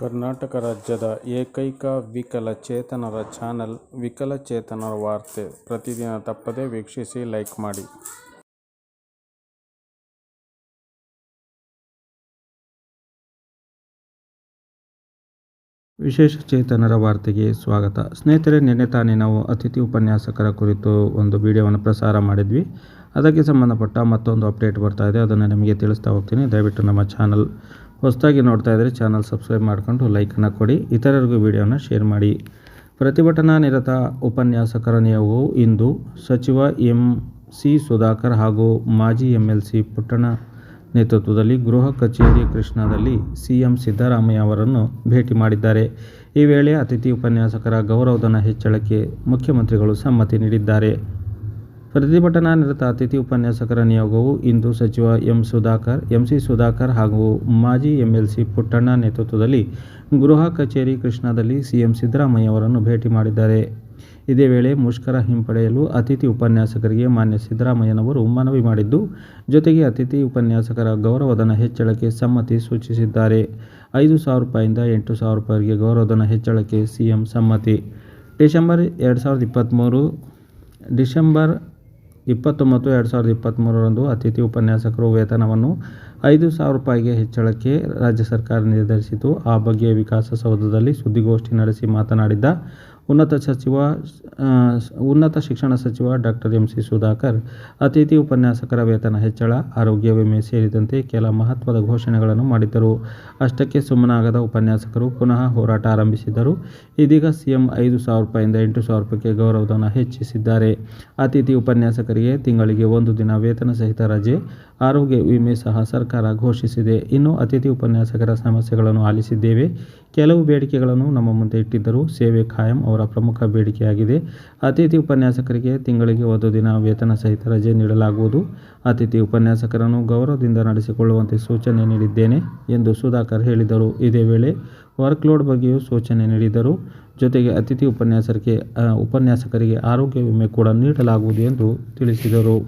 ಕರ್ನಾಟಕ ರಾಜ್ಯದ ಏಕೈಕ ವಿಕಲಚೇತನರ ಚಾನೆಲ್ ವಿಕಲಚೇತನರ ವಾರ್ತೆ. ಪ್ರತಿದಿನ ತಪ್ಪದೇ ವೀಕ್ಷಿಸಿ, ಲೈಕ್ ಮಾಡಿ. ವಿಶೇಷ ಚೇತನರ ವಾರ್ತೆಗೆ ಸ್ವಾಗತ. ಸ್ನೇಹಿತರೆ, ನಿನ್ನೆ ತಾನೇ ನಾವು ಅತಿಥಿ ಉಪನ್ಯಾಸಕರ ಕುರಿತು ಒಂದು ವಿಡಿಯೋವನ್ನು ಪ್ರಸಾರ ಮಾಡಿದ್ವಿ. ಅದಕ್ಕೆ ಸಂಬಂಧಪಟ್ಟ ಮತ್ತೊಂದು ಅಪ್ಡೇಟ್ ಬರ್ತಾ ಇದೆ. ಅದನ್ನು ನಿಮಗೆ ತಿಳಿಸ್ತಾ ಹೋಗ್ತೀನಿ. ದಯವಿಟ್ಟು ನಮ್ಮ ಚಾನಲ್ ಹೊಸದಾಗಿ ನೋಡ್ತಾ ಇದ್ದರೆ ಚಾನಲ್ ಸಬ್ಸ್ಕ್ರೈಬ್ ಮಾಡಿಕೊಂಡು ಲೈಕನ್ನು ಕೊಡಿ. ಇತರರಿಗೂ ವಿಡಿಯೋನ ಶೇರ್ ಮಾಡಿ. ಪ್ರತಿಭಟನಾ ನಿರತ ಉಪನ್ಯಾಸಕರ ನಿಯೋಗವು ಇಂದು ಸಚಿವ ಎಂ ಸಿ ಸುಧಾಕರ್ ಹಾಗೂ ಮಾಜಿ ಎಂ ಎಲ್ ಸಿ ಪುಟ್ಟಣ ನೇತೃತ್ವದಲ್ಲಿ ಗೃಹ ಕಚೇರಿ ಕೃಷ್ಣಾದಲ್ಲಿ ಸಿಎಂ ಸಿದ್ದರಾಮಯ್ಯ ಅವರನ್ನು ಭೇಟಿ ಮಾಡಿದ್ದಾರೆ. ಈ ವೇಳೆ ಅತಿಥಿ ಉಪನ್ಯಾಸಕರ ಗೌರವಧನ ಹೆಚ್ಚಳಕ್ಕೆ ಮುಖ್ಯಮಂತ್ರಿಗಳು ಸಮ್ಮತಿ ನೀಡಿದ್ದಾರೆ. ಪ್ರತಿಭಟನಾ ನಿರತ ಅತಿಥಿ ಉಪನ್ಯಾಸಕರ ನಿಯೋಗವು ಇಂದು ಸಚಿವ ಎಂ ಸುಧಾಕರ್ ಎಂಸಿ ಸುಧಾಕರ್ ಹಾಗೂ ಮಾಜಿ ಎಂಎಲ್ಸಿ ಪುಟ್ಟಣ್ಣ ನೇತೃತ್ವದಲ್ಲಿ ಗೃಹ ಕಚೇರಿ ಕೃಷ್ಣಾದಲ್ಲಿ ಸಿಎಂ ಸಿದ್ದರಾಮಯ್ಯ ಅವರನ್ನು ಭೇಟಿ ಮಾಡಿದ್ದಾರೆ. ಇದೇ ವೇಳೆ ಮುಷ್ಕರ ಹಿಂಪಡೆಯಲು ಅತಿಥಿ ಉಪನ್ಯಾಸಕರಿಗೆ ಮಾನ್ಯ ಸಿದ್ದರಾಮಯ್ಯನವರು ಮನವಿ ಮಾಡಿದ್ದು, ಜೊತೆಗೆ ಅತಿಥಿ ಉಪನ್ಯಾಸಕರ ಗೌರವಧನ ಹೆಚ್ಚಳಕ್ಕೆ ಸಮ್ಮತಿ ಸೂಚಿಸಿದ್ದಾರೆ. ಐದು ಸಾವಿರ ರೂಪಾಯಿಂದ ಎಂಟು ಸಾವಿರ ರೂಪಾಯಿಗೆ ಗೌರವಧನ ಹೆಚ್ಚಳಕ್ಕೆ ಸಿಎಂ ಸಮ್ಮತಿ. ಡಿಸೆಂಬರ್ ಎರಡು ಸಾವಿರದ ಇಪ್ಪತ್ತ್ಮೂರು ಡಿಸೆಂಬರ್ ಇಪ್ಪತ್ತೊಂಬತ್ತು, ಎರಡು ಸಾವಿರದ ಇಪ್ಪತ್ತ್ಮೂರರಂದು ಅತಿಥಿ ಉಪನ್ಯಾಸಕರು ವೇತನವನ್ನು ಐದು ಸಾವಿರ ರೂಪಾಯಿಗೆ ಹೆಚ್ಚಳಕ್ಕೆ ರಾಜ್ಯ ಸರ್ಕಾರ ನಿರ್ಧರಿಸಿತು. ಆ ಬಗ್ಗೆ ವಿಕಾಸಸೌಧದಲ್ಲಿ ಸುದ್ದಿಗೋಷ್ಠಿ ನಡೆಸಿ ಮಾತನಾಡಿದ್ದ ಉನ್ನತ ಸಚಿವ ಉನ್ನತ ಶಿಕ್ಷಣ ಸಚಿವ ಡಾಕ್ಟರ್ ಎಂ ಸಿ ಸುಧಾಕರ್, ಅತಿಥಿ ಉಪನ್ಯಾಸಕರ ವೇತನ ಹೆಚ್ಚಳ, ಆರೋಗ್ಯ ವಿಮೆ ಸೇರಿದಂತೆ ಕೆಲ ಮಹತ್ವದ ಘೋಷಣೆಗಳನ್ನು ಮಾಡಿದ್ದರು. ಅಷ್ಟಕ್ಕೆ ಸುಮ್ಮನಾಗದ ಉಪನ್ಯಾಸಕರು ಪುನಃ ಹೋರಾಟ ಆರಂಭಿಸಿದರು ಇದೀಗ ಸಿಎಂ ಐದು ಸಾವಿರ ರೂಪಾಯಿಂದ ಎಂಟು ಸಾವಿರ ರೂಪಾಯಿಗೆ ಗೌರವಧನ ಹೆಚ್ಚಿಸಿದ್ದಾರೆ. ಅತಿಥಿ ಉಪನ್ಯಾಸಕರಿಗೆ ತಿಂಗಳಿಗೆ ಒಂದು ದಿನ ವೇತನ ಸಹಿತ ರಜೆ, ಆರೋಗ್ಯ ವಿಮೆ ಸಹ ಸರ್ಕಾರ ಘೋಷಿಸಿದೆ. ಇನ್ನು ಅತಿಥಿ ಉಪನ್ಯಾಸಕರ ಸಮಸ್ಯೆಗಳನ್ನು ಆಲಿಸಿದ್ದೇವೆ. ಕೆಲವು ಬೇಡಿಕೆಗಳನ್ನು ನಮ್ಮ ಮುಂದೆ ಇಟ್ಟಿದ್ದರು. ಸೇವೆ ಖಾಯಂ ಅವರ ಪ್ರಮುಖ ಬೇಡಿಕೆಯಾಗಿದೆ. ಅತಿಥಿ ಉಪನ್ಯಾಸಕರಿಗೆ ತಿಂಗಳಿಗೆ ಒಂದು ದಿನ ವೇತನ ಸಹಿತ ರಜೆ ನೀಡಲಾಗುವುದು. ಅತಿಥಿ ಉಪನ್ಯಾಸಕರನ್ನು ಗೌರವದಿಂದ ನಡೆಸಿಕೊಳ್ಳುವಂತೆ ಸೂಚನೆ ನೀಡಿದ್ದೇನೆ ಎಂದು ಸುಧಾಕರ್ ಹೇಳಿದರು. ಇದೇ ವೇಳೆ ವರ್ಕ್ಲೋಡ್ ಬಗ್ಗೆಯೂ ಸೂಚನೆ ನೀಡಿದರು. ಜೊತೆಗೆ ಅತಿಥಿ ಉಪನ್ಯಾಸಕರಿಗೆ ಉಪನ್ಯಾಸಕರಿಗೆ ಆರೋಗ್ಯ ವಿಮೆ ಕೂಡ ನೀಡಲಾಗುವುದು ಎಂದು ತಿಳಿಸಿದರು.